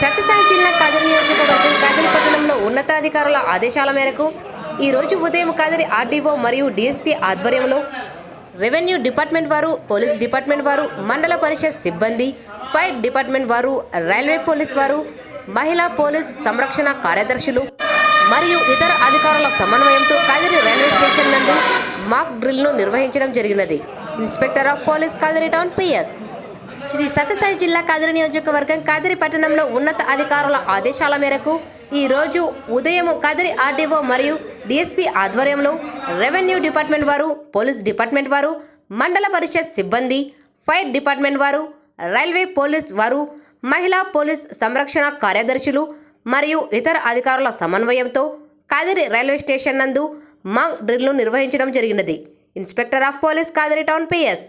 సత్యసాయి జిల్లా కదిరి నియోజకవర్గం కదిరి పట్టణంలో ఉన్నతాధికారుల ఆదేశాల మేరకు ఈ రోజు ఉదయం కదిరి ఆర్డీఓ మరియు డీఎస్పీ ఆధ్వర్యంలో రెవెన్యూ డిపార్ట్మెంట్ వారు పోలీస్ డిపార్ట్మెంట్ వారు మండల పరిషత్ సిబ్బంది ఫైర్ డిపార్ట్మెంట్ వారు రైల్వే పోలీస్ వారు మహిళా పోలీస్ సంరక్షణ కార్యదర్శులు మరియు ఇతర అధికారుల సమన్వయంతో కదిరి రైల్వే స్టేషన్ నందు మాక్ డ్రిల్ను నిర్వహించడం జరిగినది. Inspector of police Kadiri town PS Shri Sathya Sai జిల్లా కాదిరి నియోజకవర్గం కాదిరి పట్టణంలో ఉన్నత అధికారుల ఆదేశాల మేరకు ఈ రోజు ఉదయం కాదిరి ఆర్డీఓ మరియు డిఎస్పీ ఆధ్వర్యంలో రెవెన్యూ డిపార్ట్మెంట్ వారు పోలీస్ డిపార్ట్మెంట్ వారు మండల పరిషత్ సిబ్బంది ఫైర్ డిపార్ట్మెంట్ వారు రైల్వే పోలీస్ వారు మహిళా పోలీస్ సంరక్షణ కార్యదర్శులు మరియు ఇతర అధికారుల సమన్వయంతో కాదిరి రైల్వే స్టేషన్ నందు మాక్ డ్రిల్ను నిర్వహించడం జరిగినది. Inspector of police Kadiri town PS